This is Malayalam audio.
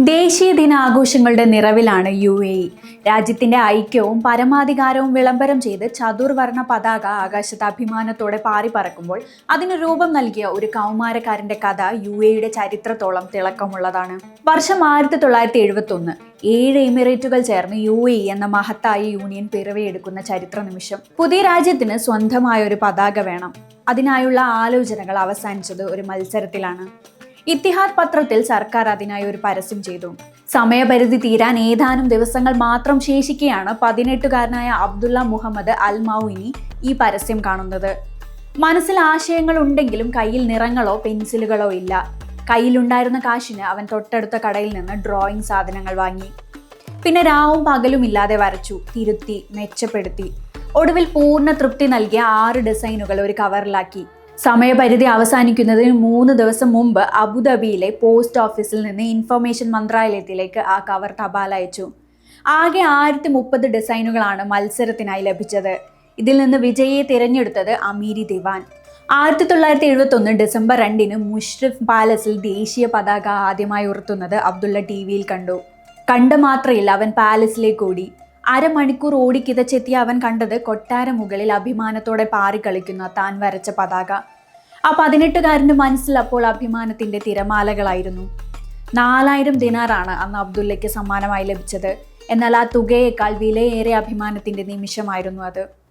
ദേശീയ ദിനാഘോഷങ്ങളുടെ നിറവിലാണ് യു എ ഇ. രാജ്യത്തിന്റെ ഐക്യവും പരമാധികാരവും വിളംബരം ചെയ്ത് ചതുർവർണ പതാക ആകാശത്ത് അഭിമാനത്തോടെ പാറി പറക്കുമ്പോൾ അതിന് രൂപം നൽകിയ ഒരു കൗമാരക്കാരന്റെ കഥ യു എയുടെ ചരിത്രത്തോളം തിളക്കമുള്ളതാണ്. വർഷം ആയിരത്തി തൊള്ളായിരത്തി എഴുപത്തി ഒന്ന് ഏഴ് എമിറേറ്റുകൾ ചേർന്ന് യു എ എന്ന മഹത്തായ യൂണിയൻ പിറവിയെടുക്കുന്ന ചരിത്ര നിമിഷം പുതിയ രാജ്യത്തിന് സ്വന്തമായ ഒരു പതാക വേണം. അതിനായുള്ള ആലോചനകൾ അവസാനിച്ചത് ഒരു മത്സരത്തിലാണ്. ഇത്തിഹാദ് പത്രത്തിൽ സർക്കാർ അതിനായി ഒരു പരസ്യം ചെയ്തു. സമയപരിധി തീരാൻ ഏതാനും ദിവസങ്ങൾ മാത്രം ശേഷിക്കെയാണ് പതിനെട്ടുകാരനായ അബ്ദുള്ള മുഹമ്മദ് അൽ മൌനി ഈ പരസ്യം കാണുന്നത്. മനസ്സിൽ ആശയങ്ങൾ ഉണ്ടെങ്കിലും കയ്യിൽ നിറങ്ങളോ പെൻസിലുകളോ ഇല്ല. കയ്യിലുണ്ടായിരുന്ന കാശിന് അവൻ തൊട്ടടുത്ത കടയിൽ നിന്ന് ഡ്രോയിങ് സാധനങ്ങൾ വാങ്ങി. പിന്നെ രാവും പകലും ഇല്ലാതെ വരച്ചു തിരുത്തി മെച്ചപ്പെടുത്തി. ഒടുവിൽ പൂർണ തൃപ്തി നൽകിയ ആറ് ഡിസൈനുകൾ ഒരു കവറിലാക്കി. സമയപരിധി അവസാനിക്കുന്നതിന് മൂന്ന് ദിവസം മുമ്പ് അബുദാബിയിലെ പോസ്റ്റ് ഓഫീസിൽ നിന്ന് ഇൻഫർമേഷൻ മന്ത്രാലയത്തിലേക്ക് ആ കവർ തപാൽ അയച്ചു. ആകെ ആയിരത്തി മുപ്പത് ഡിസൈനുകളാണ് മത്സരത്തിനായി ലഭിച്ചത്. ഇതിൽ നിന്ന് വിജയിയെ തിരഞ്ഞെടുത്തത് അമീരി ദിവാൻ. ആയിരത്തി തൊള്ളായിരത്തി എഴുപത്തി ഒന്ന് ഡിസംബർ രണ്ടിന് മുഷ്റിഫ് പാലസിൽ ദേശീയ പതാക ആദ്യമായി ഉയർത്തുന്നത് അബ്ദുള്ള ടി വിയിൽ കണ്ടു. കണ്ട മാത്രയിൽ അവൻ പാലസിലേക്ക് ഓടി. അരമണിക്കൂർ ഓടിക്കിതച്ചെത്തിയ അവൻ കണ്ടത് കൊട്ടാര മുകളിൽ അഭിമാനത്തോടെ പാറിക്കളിക്കുന്ന താൻ വരച്ച പതാക. ആ പതിനെട്ടുകാരന്റെ മനസ്സിൽ അപ്പോൾ അഭിമാനത്തിന്റെ തിരമാലകളായിരുന്നു. നാലായിരം ദിനാറാണ് അന്ന് അബ്ദുള്ളയ്ക്ക് സമ്മാനമായി ലഭിച്ചത്. എന്നാൽ ആ തുകയേക്കാൾ വിലയേറെ അഭിമാനത്തിന്റെ നിമിഷമായിരുന്നു അത്.